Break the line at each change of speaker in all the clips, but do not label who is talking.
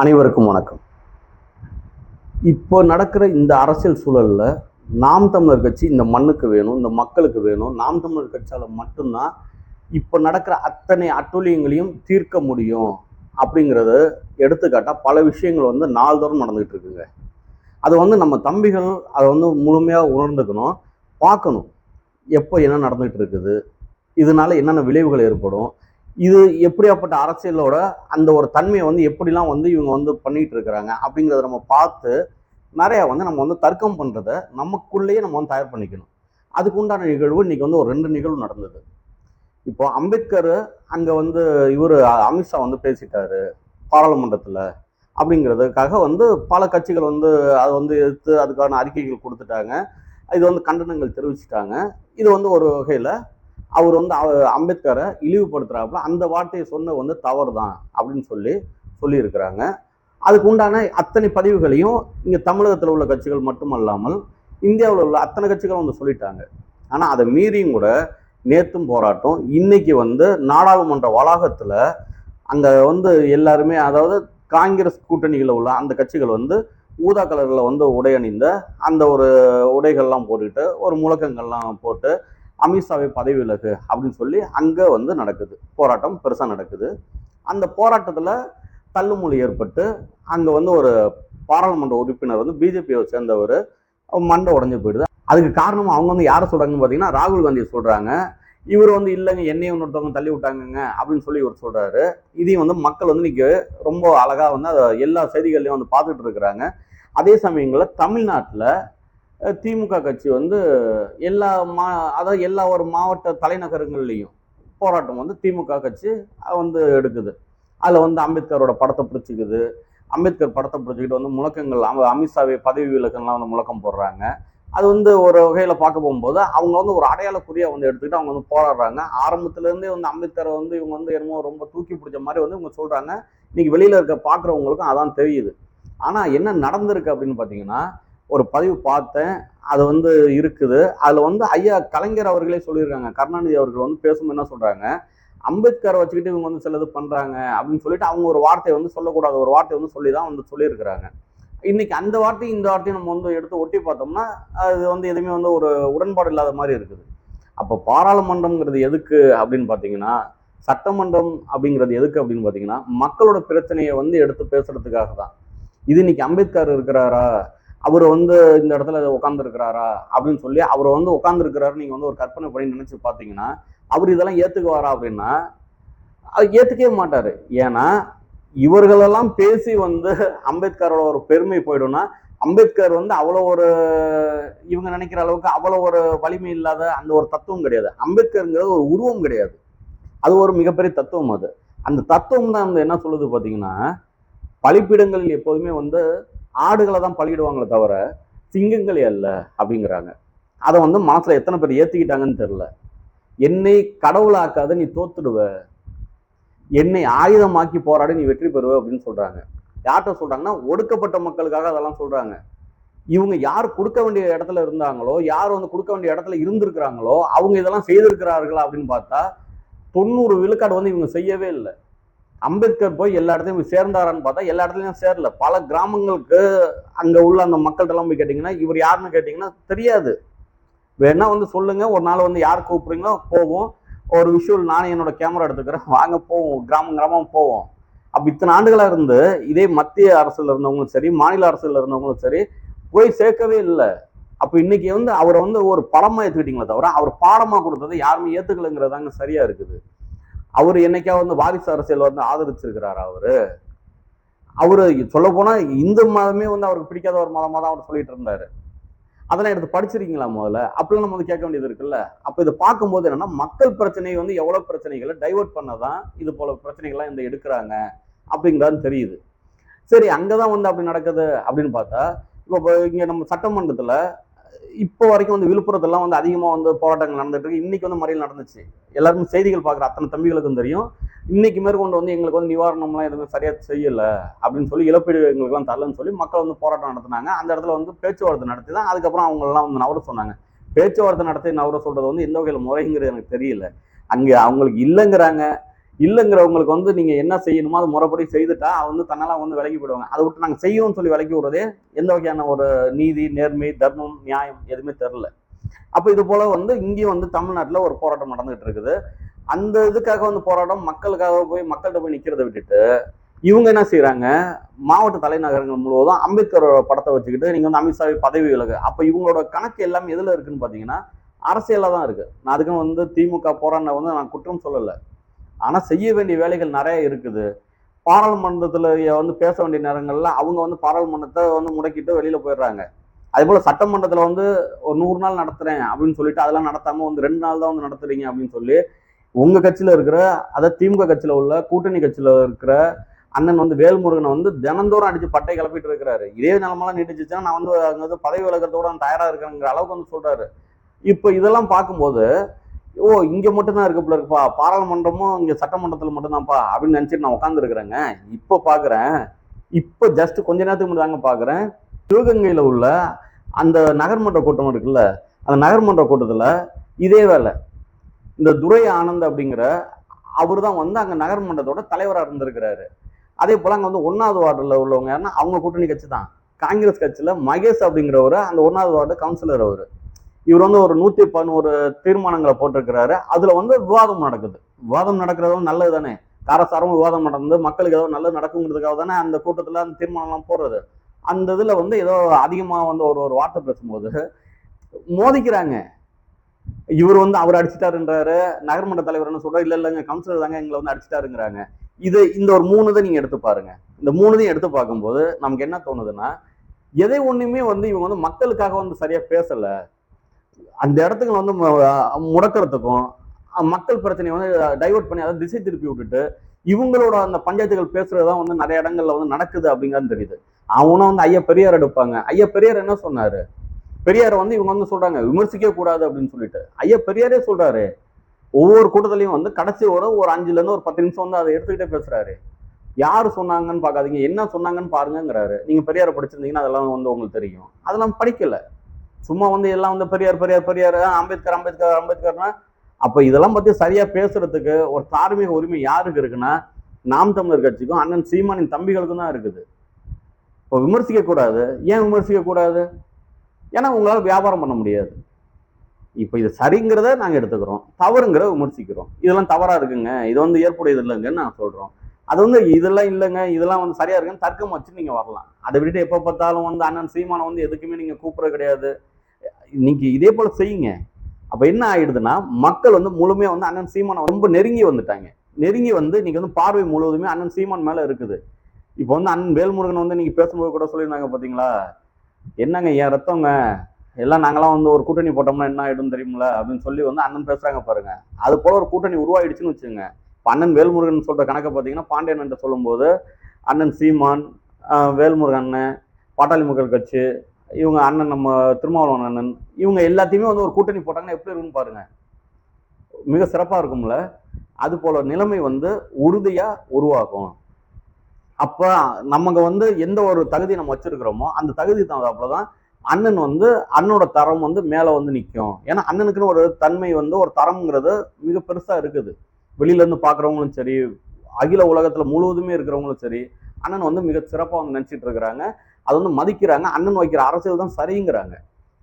அனைவருக்கும் வணக்கம். இப்போ நடக்கிற இந்த அரசியல் சூழலில் நாம் தமிழர் கட்சி இந்த மண்ணுக்கு வேணும் இந்த மக்களுக்கு வேணும். நாம் தமிழர் கட்சியால் மட்டும்தான் இப்போ நடக்கிற அத்தனை அட்டூழியங்களையும் தீர்க்க முடியும் அப்படிங்கிறத எடுத்துக்காட்டால் பல விஷயங்கள் வந்து நாள்தோறும் நடந்துகிட்டு இருக்குங்க. அதை வந்து நம்ம தம்பிகள் அதை வந்து முழுமையாக உணர்ந்துக்கணும் பார்க்கணும். எப்போ என்ன நடந்துகிட்டு இருக்குது இதனால என்னென்ன விளைவுகள் ஏற்படும் இது எப்படியாப்பட்ட அரசியலோட அந்த ஒரு தன்மையை வந்து எப்படிலாம் வந்து இவங்க வந்து பண்ணிட்டு இருக்கிறாங்க அப்படிங்கிறத நம்ம பார்த்து நிறையா வந்து நம்ம வந்து தர்க்கம் பண்ணுறத நமக்குள்ளேயே நம்ம வந்து தயார் பண்ணிக்கணும். அதுக்கு உண்டான நிகழ்வு இன்னைக்கு வந்து ஒரு ரெண்டு நிகழ்வு நடந்தது. இப்போ அம்பேத்கர் அங்கே வந்து இவர் அமித்ஷா வந்து பேசிட்டாரு பாராளுமன்றத்தில் அப்படிங்கிறதுக்காக வந்து பல கட்சிகள் வந்து அதை வந்து எதிர்த்து அதுக்கான அறிக்கைகள் கொடுத்துட்டாங்க. இது வந்து கண்டனங்கள் தெரிவிச்சிட்டாங்க. இது வந்து ஒரு வகையில் அவர் வந்து அவ- அம்பேத்கரை இழிவுபடுத்துறாப்புல அந்த வார்த்தையை சொன்ன வந்து தவறு தான் அப்படின்னு சொல்லி சொல்லியிருக்கிறாங்க. அதுக்கு உண்டான அத்தனை பதிவுகளையும் இங்கே தமிழகத்தில் உள்ள கட்சிகள் மட்டுமல்லாமல் இந்தியாவில் உள்ள அத்தனை கட்சிகளும் வந்து சொல்லிட்டாங்க. ஆனால் அதை மீறியும் கூட நேற்றும் போராட்டம். இன்னைக்கு வந்து நாடாளுமன்ற வளாகத்தில் அங்கே வந்து எல்லாருமே அதாவது காங்கிரஸ் கூட்டணியில் உள்ள அந்த கட்சிகள் வந்து ஊதா கலரில் வந்து உடை அணிந்த அந்த ஒரு உடைகள்லாம் போட்டுக்கிட்டு ஒரு முழக்கங்கள்லாம் போட்டு அமித்ஷாவை பதவி விலகு அப்படின்னு சொல்லி அங்கே வந்து நடக்குது. போராட்டம் பெருசாக நடக்குது. அந்த போராட்டத்தில் தள்ளுமொழி ஏற்பட்டு அங்கே வந்து ஒரு பாராளுமன்ற உறுப்பினர் வந்து பிஜேபியை சேர்ந்தவர் மண்டை உடஞ்சு போயிடுது. அதுக்கு காரணம் அவங்க வந்து யாரை சொல்கிறாங்கன்னு பார்த்தீங்கன்னா ராகுல் காந்தியை சொல்கிறாங்க இவர் வந்து இல்லைங்க என்னையும் இன்னொருத்தவங்க தள்ளி விட்டாங்கங்க அப்படின்னு சொல்லி இவர் சொல்கிறாரு இதையும் வந்து மக்கள் வந்து இன்னைக்கு ரொம்ப அழகாக வந்து அதை எல்லா செய்திகள்லையும் வந்து பார்த்துட்டு இருக்கிறாங்க. அதே சமயங்களில் தமிழ்நாட்டில் திமுக கட்சி வந்து எல்லா மா அதாவது எல்லா ஒரு மாவட்ட தலைநகரங்கள்லையும் போராட்டம் வந்து திமுக கட்சி வந்து எடுக்குது. அதில் வந்து அம்பேத்கரோட படத்தை பிடிச்சிக்குது. அம்பேத்கர் படத்தை பிடிச்சிக்கிட்டு வந்து முழக்கங்கள் அம- அமித்ஷாவை பதவி விலக்கெல்லாம் வந்து முழக்கம் போடுறாங்க. அது வந்து ஒரு வகையில் பார்க்க போகும்போது அவங்க வந்து ஒரு அடையாள வந்து எடுத்துக்கிட்டு அவங்க வந்து போராடுறாங்க. ஆரம்பத்துலேருந்தே வந்து அம்பேத்கரை வந்து இவங்க வந்து என்னமோ ரொம்ப தூக்கி பிடிச்ச மாதிரி வந்து இவங்க சொல்கிறாங்க இன்றைக்கி வெளியில் இருக்க பார்க்குறவங்களுக்கும் அதான் தெரியுது. ஆனால் என்ன நடந்திருக்கு அப்படின்னு பார்த்தீங்கன்னா ஒரு பதிவு பார்த்தேன். அது வந்து இருக்குது. அதில் வந்து ஐயா கலைஞர் அவர்களே சொல்லியிருக்காங்க. கருணாநிதி அவர்கள் வந்து பேசும்போது என்ன சொல்கிறாங்க அம்பேத்கரை வச்சுக்கிட்டு இவங்க வந்து சிலது பண்ணுறாங்க அப்படின்னு சொல்லிட்டு அவங்க ஒரு வார்த்தையை வந்து சொல்லக்கூடாது. ஒரு வார்த்தையை வந்து சொல்லி தான் வந்து சொல்லியிருக்கிறாங்க. இன்னைக்கு அந்த வார்த்தையும் இந்த வார்த்தையும் நம்ம வந்து எடுத்து ஒட்டி பார்த்தோம்னா அது வந்து எதுவுமே வந்து ஒரு உடன்பாடு இல்லாத மாதிரி இருக்குது. அப்போ பாராளுமன்றம்ங்கிறது எதுக்கு அப்படின்னு பார்த்தீங்கன்னா சட்டமன்றம் அப்படிங்கிறது எதுக்கு அப்படின்னு பார்த்தீங்கன்னா மக்களோட பிரச்சனையை வந்து எடுத்து பேசுறதுக்காக தான் இது இன்னைக்கு அம்பேத்கர் இருக்கிறாரா? அவர் வந்து இந்த இடத்துல உட்காந்துருக்கிறாரா அப்படின்னு சொல்லி அவர் வந்து உட்காந்துருக்கிறாரு நீங்கள் வந்து ஒரு கற்பனை பண்ணி நினச்சி பார்த்தீங்கன்னா அவர் இதெல்லாம் ஏற்றுக்குவாரா அப்படின்னா அது ஏற்றுக்கவே மாட்டார். ஏன்னா இவர்களெல்லாம் பேசி வந்து அம்பேத்கரோட ஒரு பெருமை போயிடும்னா அம்பேத்கர் வந்து அவ்வளோ ஒரு இவங்க நினைக்கிற அளவுக்கு அவ்வளோ ஒரு வலிமை இல்லாத அந்த ஒரு தத்துவம் கிடையாது. அம்பேத்கருங்கிறது ஒரு உருவம் கிடையாது. அது ஒரு மிகப்பெரிய தத்துவம் அது. அந்த தத்துவம் தான் என்ன சொல்லுது பார்த்தீங்கன்னா பழிப்பிடங்களில் எப்போதுமே வந்து ஆடுகளை தான் பலியிடுவாங்களே தவிர சிங்கங்கள் அல்ல அப்படிங்கிறாங்க. அதை வந்து மனசில் எத்தனை பேர் ஏற்றிக்கிட்டாங்கன்னு தெரில என்னை கடவுளாக்காத நீ தோத்துடுவ. என்னை ஆயுதமாக்கி போராடி நீ வெற்றி பெறுவ அப்படின்னு சொல்கிறாங்க யார்கிட்ட சொல்கிறாங்கன்னா ஒடுக்கப்பட்ட மக்களுக்காக அதெல்லாம் சொல்கிறாங்க இவங்க யார் கொடுக்க வேண்டிய இடத்துல இருந்தாங்களோ யார் வந்து கொடுக்க வேண்டிய இடத்துல இருந்திருக்கிறாங்களோ அவங்க இதெல்லாம் செய்திருக்கிறார்களா அப்படின்னு பார்த்தா தொண்ணூறு விழுக்காடு வந்து இவங்க செய்யவே இல்லை. அம்பேத்கர் போய் எல்லா இடத்துலையும் சேர்ந்தாரான்னு பார்த்தா எல்லா இடத்துலையும் சேரல. பல கிராமங்களுக்கு அங்கே உள்ள அந்த மக்கள்கிட்டலாம் போய் கேட்டிங்கன்னா இவர் யாருன்னு கேட்டிங்கன்னா தெரியாது. வேணா வந்து சொல்லுங்க. ஒரு நாள் வந்து யார் கூப்பிடுறீங்களோ போவோம். ஒரு விஷயம் நானே என்னோட கேமரா எடுத்துக்கிறேன். வாங்க போவோம். கிராமம் கிராமம் போவோம். அப்போ இத்தனை ஆண்டுகளாக இருந்து இதே மத்திய அரசில் இருந்தவங்களும் சரி மாநில அரசுல இருந்தவங்களும் சரி போய் சேர்க்கவே இல்லை. அப்போ இன்னைக்கு வந்து அவரை வந்து ஒரு படமாக ஏற்றுக்கிட்டீங்களே தவிர அவர் பாடமாக கொடுத்ததை யாருமே ஏற்றுக்கலைங்கிறதாங்க சரியாக இருக்குது. அவர் என்னைக்கா வந்து வாரிசு அரசியல் வந்து ஆதரிச்சிருக்கிறாரா அவரு? அவரு சொல்ல போனா இந்து மதமே வந்து அவருக்கு பிடிக்காத ஒரு மதமாக தான் அவர் சொல்லிட்டு இருந்தாரு. அதெல்லாம் எடுத்து படிச்சிருக்கீங்களா முதல்ல? அப்படிலாம் நம்ம வந்து கேட்க வேண்டியது இருக்குல்ல? அப்போ இதை பார்க்கும்போது என்னன்னா மக்கள் பிரச்சனையை வந்து எவ்வளோ பிரச்சனைகளை டைவர்ட் பண்ணதான் இது போல பிரச்சனைகள்லாம் இந்த எடுக்கிறாங்க அப்படிங்கிறது தெரியுது. சரி அங்கே தான் வந்து அப்படி நடக்குது அப்படின்னு பார்த்தா இப்போ இங்கே நம்ம சட்டமன்றத்தில் இப்போ வரைக்கும் வந்து விழுப்புரத்துலாம் வந்து அதிகமாக வந்து போராட்டங்கள் நடந்துட்டு இருக்கு. இன்னைக்கு வந்து மறியல் நடந்துச்சு. எல்லாருக்கும் செய்திகள் பார்க்குற அத்தனை தம்பிகளுக்கும் தெரியும். இன்னைக்கு மேற்கொண்டு வந்து எங்களுக்கு வந்து நிவாரணம்லாம் எதுவுமே சரியாக செய்யலை அப்படின்னு சொல்லி இழப்பீடு எங்களுக்குலாம் தரலன்னு சொல்லி மக்கள் வந்து போராட்டம் நடத்தினாங்க. அந்த இடத்துல வந்து பேச்சுவார்த்தை நடத்தி தான் அதுக்கப்புறம் அவங்களெல்லாம் வந்து நவர சொன்னாங்க. பேச்சுவார்த்தை நடத்தி நவர சொல்றது வந்து எந்த வகையில் முறைங்கிறது எனக்கு தெரியல. அங்கே அவங்களுக்கு இல்லைங்கிறாங்க. இல்லைங்கிறவங்களுக்கு வந்து நீங்கள் என்ன செய்யணுமோ அது முறைப்படி செய்துட்டா அவங்க வந்து தன்னால் வந்து விலகி போயிடுவாங்க. அதை விட்டு நாங்கள் செய்யணும்னு சொல்லி விலகி விடுறதே எந்த வகையான ஒரு நீதி நேர்மை தர்மம் நியாயம் எதுவுமே தெரில அப்போ இது போல் வந்து இங்கேயும் வந்து தமிழ்நாட்டில் ஒரு போராட்டம் நடந்துகிட்டு இருக்குது. அந்த இதுக்காக வந்து போராட்டம் மக்களுக்காக போய் மக்கள்கிட்ட போய் நிற்கிறத விட்டுட்டு இவங்க என்ன செய்கிறாங்க மாவட்ட தலைநகரங்கள் முழுவதும் அம்பேத்கரோட படத்தை வச்சுக்கிட்டு நீங்கள் வந்து அமித்ஷாவை பதவி விலகு. அப்போ இவங்களோட கணக்கு எல்லாமே எதில் இருக்குன்னு பார்த்தீங்கன்னா அரசியலில் தான் இருக்குது நான் அதுக்குன்னு வந்து திமுக போராடின வந்து நான் குற்றம் சொல்லலை. ஆனால் செய்ய வேண்டிய வேலைகள் நிறைய இருக்குது. பாராளுமன்றத்தில் வந்து பேச வேண்டிய நேரங்களில் அவங்க வந்து பாராளுமன்றத்தை வந்து முடக்கிட்டு வெளியில் போயிடுறாங்க. அதே சட்டமன்றத்தில் வந்து ஒரு நூறு நாள் நடத்துகிறேன் அப்படின்னு சொல்லிட்டு அதெல்லாம் நடத்தாமல் வந்து ரெண்டு நாள் தான் வந்து நடத்துறீங்க அப்படின்னு சொல்லி உங்கள் கட்சியில் இருக்கிற அதை திமுக கட்சியில் உள்ள கூட்டணி கட்சியில் இருக்கிற அண்ணன் வந்து வேல்முருகனை வந்து தினந்தோறும் அடித்து பட்டை கிளப்பிட்டு இருக்கிறாரு. இதே நிலமெல்லாம் நீட்டிச்சுன்னா நான் வந்து அங்கே வந்து பதவி விலகிறதோட நான் தயாராக இருக்கிறேங்கிற அளவுக்கு வந்து சொல்கிறாரு இப்போ இதெல்லாம் பார்க்கும்போது ஓ இங்க மட்டும்தான் இருக்கு போல இருக்குப்பா. பாராளுமன்றமும் இங்க சட்டமன்றத்துல மட்டும்தான்ப்பா அப்படின்னு நினைச்சிட்டு நான் உட்காந்துருக்குறேங்க இப்போ பாக்குறேன். இப்போ ஜஸ்ட் கொஞ்ச நேரத்துக்கு முன்னாடி தாங்க பாக்குறேன். சிவகங்கையில உள்ள அந்த நகர்மன்ற கூட்டம் இருக்குல்ல அந்த நகர்மன்ற கூட்டத்துல இதே வேலை. இந்த துரை ஆனந்த் அப்படிங்கிற அவர் தான் வந்து அங்க நகர்மன்றத்தோட தலைவராக இருந்திருக்கிறாரு. அதே போல அங்க வந்து ஒன்னாவது வார்டில் உள்ளவங்க யாருன்னா அவங்க கூட்டணி கட்சி தான் காங்கிரஸ் கட்சியில மகேஷ் அப்படிங்கிறவர் அந்த ஒன்னாவது வார்டு கவுன்சிலர் அவர். இவர் வந்து ஒரு நூத்தி பதினோரு தீர்மானங்களை போட்டிருக்கிறாரு. அதுல வந்து விவாதம் நடக்குது. விவாதம் நடக்கிறதும் நல்லது தானே? காரசாரம் விவாதம் நடந்து மக்களுக்கு ஏதோ நல்லது நடக்குங்கிறதுக்காக தானே அந்த கூட்டத்தில் அந்த தீர்மானம்லாம் போடுறது. அந்த இதில் வந்து ஏதோ அதிகமாக வந்து ஒரு ஒரு வார்த்தை பேசும்போது மோதிக்கிறாங்க. இவர் வந்து அவர் அடிச்சிட்டாருன்றாரு. நகர்மன்ற தலைவர் என்ன சொல்றாரு? இல்லை இல்லைங்க கவுன்சிலர் தாங்க எங்களை வந்து அடிச்சிட்டாருங்கிறாங்க. இது இந்த ஒரு மூணு இதை நீங்கள் எடுத்து பாருங்க. இந்த மூணுதையும் எடுத்து பார்க்கும்போது நமக்கு என்ன தோணுதுன்னா எதை ஒன்றுமே வந்து இவங்க வந்து மக்களுக்காக வந்து சரியாக பேசலை. அந்த இடத்துக்கு வந்து முடக்கிறதுக்கும் மக்கள் பிரச்சனையை வந்து டைவர்ட் பண்ணி அதை திசை திருப்பி விட்டுட்டு இவங்களோட அந்த பஞ்சாயத்துகள் பேசுறதுதான் வந்து நிறைய இடங்கள்ல வந்து நடக்குது அப்படிங்கிறது தெரியுது. அவனும் வந்து ஐயா பெரியார் எடுப்பாங்க. ஐயா பெரியார் என்ன சொன்னாரு? பெரியார் வந்து இவங்க வந்து சொல்றாங்க விமர்சிக்க கூடாது அப்படின்னு சொல்லிட்டு. ஐயா பெரியாரே சொல்றாரு. ஒவ்வொரு கூட்டத்திலையும் வந்து கடைசி ஒரு ஒரு அஞ்சுல இருந்து ஒரு பத்து நிமிஷம் வந்து அதை எடுத்துக்கிட்டே பேசுறாரு. யார் சொன்னாங்கன்னு பார்க்காதீங்க. என்ன சொன்னாங்கன்னு பாருங்கங்கிறாரு. நீங்க பெரியாரை படிச்சிருந்தீங்கன்னா அதெல்லாம் வந்து உங்களுக்கு தெரியும். அதெல்லாம் படிக்கல. சும்மா வந்து எல்லாம் வந்து பெரியார் பெரியார் பெரியார் அம்பேத்கர் அம்பேத்கர் அம்பேத்கர்னா அப்போ இதெல்லாம் பற்றி சரியாக பேசுறதுக்கு ஒரு தார்மீக உரிமை யாருக்கு இருக்குன்னா நாம் தமிழர் கட்சிக்கும் அண்ணன் சீமானின் தம்பிகளுக்கும் தான் இருக்குது. இப்போ விமர்சிக்கக்கூடாது ஏன் விமர்சிக்கக்கூடாது ஏன்னா உங்களால் வியாபாரம் பண்ண முடியாது. இப்போ இது சரிங்கிறத நாங்கள் எடுத்துக்கிறோம். தவறுங்கிறத விமர்சிக்கிறோம். இதெல்லாம் தவறாக இருக்குங்க. இது வந்து ஏற்புடையது இல்லைங்கன்னு நான் சொல்கிறோம் அது வந்து இதெல்லாம் இல்லைங்க. இதெல்லாம் வந்து சரியா இருக்குன்னு தர்க்கம் வச்சு நீங்கள் வரலாம். அதை விட்டுட்டு எப்போ பார்த்தாலும் வந்து அண்ணன் சீமானை வந்து எதுக்குமே நீங்கள் கூப்பிட கிடையாது. இன்னைக்கு இதே போல் செய்யுங்க. அப்போ என்ன ஆயிடுதுன்னா மக்கள் வந்து முழுமையாக வந்து அண்ணன் சீமானை ரொம்ப நெருங்கி வந்துட்டாங்க. நெருங்கி வந்து இன்னைக்கு வந்து பார்வை முழுவதுமே அண்ணன் சீமான் மேலே இருக்குது. இப்போ வந்து அண்ணன் வேல்முருகன் வந்து நீங்கள் பேசும்போது கூட சொல்லியிருந்தாங்க பார்த்தீங்களா என்னங்க என் ரத்தங்க? எல்லாம் நாங்களாம் வந்து ஒரு கூட்டணி போட்டோம்னா என்ன ஆகிடும் தெரியுமில அப்படின்னு சொல்லி வந்து அண்ணன் பேசுகிறாங்க பாருங்க. அது போல் ஒரு கூட்டணி உருவாயிடுச்சுன்னு வச்சுங்க இப்போ அண்ணன் வேல்முருகன் சொல்கிற கணக்கை பார்த்தீங்கன்னா பாண்டியன் என்று சொல்லும்போது அண்ணன் சீமான் வேல்முருகன் பாட்டாளி மக்கள் கட்சி இவங்க அண்ணன் நம்ம திருமாவளவன் அண்ணன் இவங்க எல்லாத்தையுமே வந்து ஒரு கூட்டணி போட்டாங்கன்னா எப்படி இருக்குன்னு பாருங்க. மிக சிறப்பாக இருக்கும்ல. அது போல நிலைமை வந்து உறுதியாக உருவாகும். அப்போ நமக்கு வந்து எந்த ஒரு தகுதி நம்ம வச்சிருக்கிறோமோ அந்த தகுதி தகுந்தாப்புல தான் அண்ணன் வந்து அண்ணனோட தரம் வந்து மேலே வந்து நிற்கும் ஏன்னா அண்ணனுக்குன்னு ஒரு தன்மை வந்து ஒரு தரம்ங்கிறது மிக பெருசாக இருக்குது. வெளியிலேருந்து பார்க்குறவங்களும் சரி அகில உலகத்தில் முழுவதுமே இருக்கிறவங்களும் சரி அண்ணன் வந்து மிக சிறப்பாக வந்து நினச்சிட்டு இருக்கிறாங்க. அது வந்து மதிக்கிறாங்க. அண்ணன் வைக்கிற அரசியல் தான் சரிங்கிறாங்க.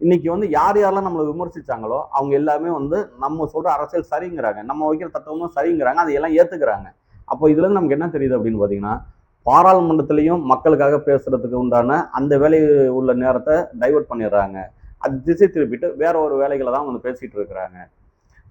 இன்னைக்கு வந்து யார் யாரெல்லாம் நம்மளை விமர்சிச்சாங்களோ அவங்க எல்லாமே வந்து நம்ம சொல்ற அரசியல் சரிங்கிறாங்க. நம்ம வைக்கிற தத்துவமும் சரிங்கிறாங்க. அதையெல்லாம் ஏத்துக்கிறாங்க. அப்போ இதுல இருந்து நமக்கு என்ன தெரியுது அப்படின்னு பாத்தீங்கன்னா பாராளுமன்றத்திலையும் மக்களுக்காக பேசுறதுக்கு உண்டான அந்த வேலை உள்ள நேரத்தை டைவர்ட் பண்ணிடுறாங்க. அது திசை திருப்பிட்டு வேற ஒரு வேலைகளை தான் வந்து பேசிட்டு இருக்கிறாங்க.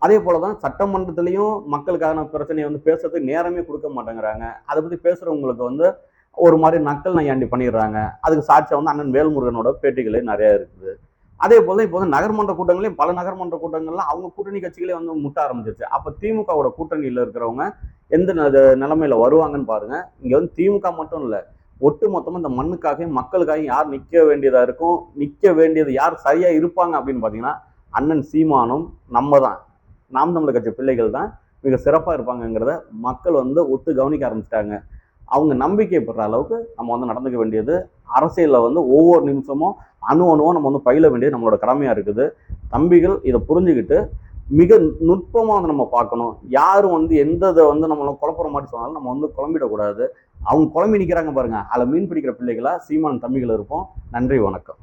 அதே போலதான் சட்டமன்றத்திலையும் மக்களுக்கான பிரச்சனையை வந்து பேசுறதுக்கு நேரமே கொடுக்க மாட்டேங்கிறாங்க. அதை பத்தி பேசுறவங்களுக்கு வந்து ஒரு மாதிரி நக்கல் நையாண்டி பண்ணிடுறாங்க. அதுக்கு சாட்சியாக வந்து அண்ணன் வேல்முருகனோட பேட்டிகளே நிறையா இருக்குது. அதே போல் இப்போ வந்து நகர்மன்ற கூட்டங்களையும் பல நகர்மன்ற கூட்டங்கள்லாம் அவங்க கூட்டணி கட்சிகளே வந்து முட்ட ஆரம்பிச்சிருச்சு. அப்போ திமுகவோட கூட்டணியில் இருக்கிறவங்க எந்த ந- நிலைமையில வருவாங்கன்னு பாருங்க. இங்கே வந்து திமுக மட்டும் இல்லை ஒட்டு மொத்தமாக இந்த மண்ணுக்காகவும் மக்களுக்காகவும் யார் நிற்க வேண்டியதாக இருக்கும் நிற்க வேண்டியது யார் சரியாக இருப்பாங்க அப்படின்னு பார்த்தீங்கன்னா அண்ணன் சீமானும் நம்ம தான். நாம் தமிழர் கட்சி பிள்ளைகள் தான். மிக சிறப்பாக இருப்பாங்கங்கிறத மக்கள் வந்து ஒத்து கவனிக்க ஆரம்பிச்சிட்டாங்க. அவங்க நம்பிக்கைப்படுற அளவுக்கு நம்ம வந்து நடந்துக்க வேண்டியது. அரசியலில் வந்து ஒவ்வொரு நிமிஷமும் அணு அணுவும் நம்ம வந்து பயில வேண்டியது நம்மளோட கடமையாக இருக்குது. தம்பிகள் இதை புரிஞ்சுக்கிட்டு மிக நுட்பமாக வந்து நம்ம பார்க்கணும். யாரும் வந்து எந்த இதை வந்து நம்மளை குழப்புற மாதிரி சொன்னாலும் நம்ம வந்து குழம்பிடக்கூடாது. அவங்க குழம்பி நிற்கிறாங்க பாருங்கள் அதில் மீன் பிடிக்கிற பிள்ளைகளாக சீமான் தம்பிகள் இருப்போம். நன்றி வணக்கம்.